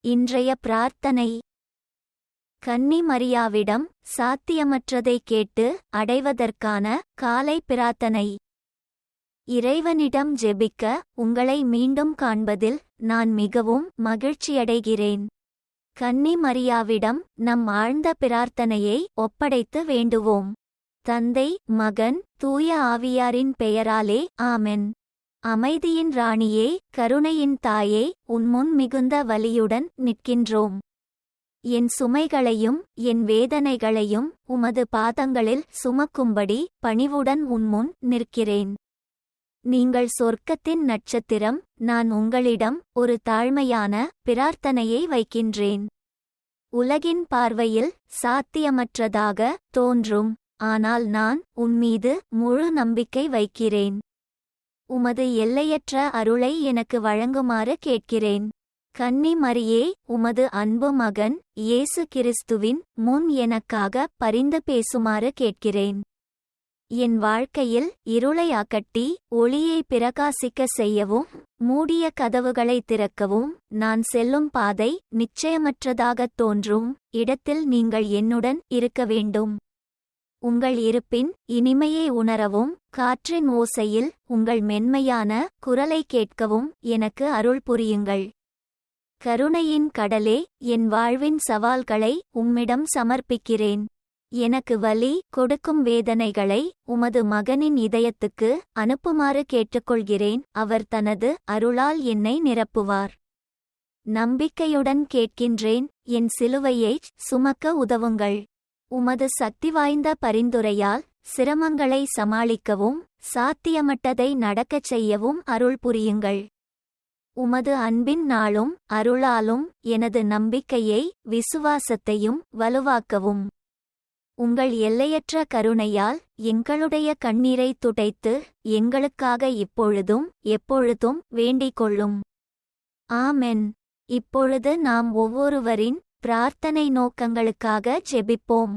இன்றைய பிரார்த்தனை. கன்னி மரியாவிடம் சாத்தியமற்றதை கேட்டு அடைவதற்கான காலை பிரார்த்தனை. இறைவனிடம் ஜெபிக்க உங்களை மீண்டும் காண்பதில் நான் மிகவும் மகிழ்ச்சியடைகிறேன். கன்னி மரியாவிடம் நம் ஆழ்ந்த பிரார்த்தனையை ஒப்படைத்து வேண்டுவோம். தந்தை மகன் தூய ஆவியாரின் பெயராலே ஆமென். அமைதியின் ராணியே கருணையின் தாயே உன்முன் மிகுந்த வலியுடன் நிற்கின்றோம். என் சுமைகளையும் என் வேதனைகளையும் உமது பாதங்களில் சுமக்கும்படி பணிவுடன் உன்முன் நிற்கிறேன். நீங்கள் சொர்க்கத்தின் நட்சத்திரம் நான் உங்களிடம் ஒரு தாழ்மையான பிரார்த்தனையை வைக்கின்றேன். உலகின் பார்வையில் சாத்தியமற்றதாக தோன்றும் ஆனால் நான் உன்மீது முழு நம்பிக்கை வைக்கிறேன். உமது எல்லையற்ற அருளை எனக்கு வழங்குமாறு கேட்கிறேன். கன்னி மரியே உமது அன்பு மகன் இயேசு கிறிஸ்துவின் முன் எனக்காக பரிந்து பேசுமாறு கேட்கிறேன். என் வாழ்க்கையில் இருளை அகட்டி ஒளியை பிரகாசிக்க செய்யவும் மூடிய கதவுகளை திறக்கவும் நான் செல்லும் பாதை நிச்சயமற்றதாகத் தோன்றும் இடத்தில் நீங்கள் என்னுடன் இருக்க வேண்டும். உங்கள் இருப்பின் இனிமையை உணரவும் காற்றின் ஓசையில் உங்கள் மென்மையான குரலை கேட்கவும் எனக்கு அருள் புரியுங்கள். கருணையின் கடலே என் வாழ்வின் சவால்களை உம்மிடம் சமர்ப்பிக்கிறேன். எனக்கு வலி கொடுக்கும் வேதனைகளை உமது மகனின் இதயத்துக்கு அனுப்புமாறு கேட்டுக்கொள்கிறேன். அவர் தனது அருளால் என்னை நிரப்புவார். நம்பிக்கையுடன் கேட்கின்றேன். என் சிலுவையைச் சுமக்க உதவுங்கள். உமது சக்தி வாய்ந்த பரிந்துரையால் சிரமங்களை சமாளிக்கவும் சாத்தியமட்டதை நடக்கச் செய்யவும் அருள் புரியுங்கள். உமது அன்பின் நாளும் அருளாலும் எனது நம்பிக்கையை விசுவாசத்தையும் வலுவாக்கவும். உங்கள் எல்லையற்ற கருணையால் எங்களுடைய கண்ணீரை துடைத்து எங்களுக்காக இப்பொழுதும் எப்பொழுதும் வேண்டிக் கொள்ளும் ஆமென். இப்பொழுது நாம் ஒவ்வொருவரின் பிரார்த்தனை நோக்கங்களுக்காக ஜெபிப்போம்.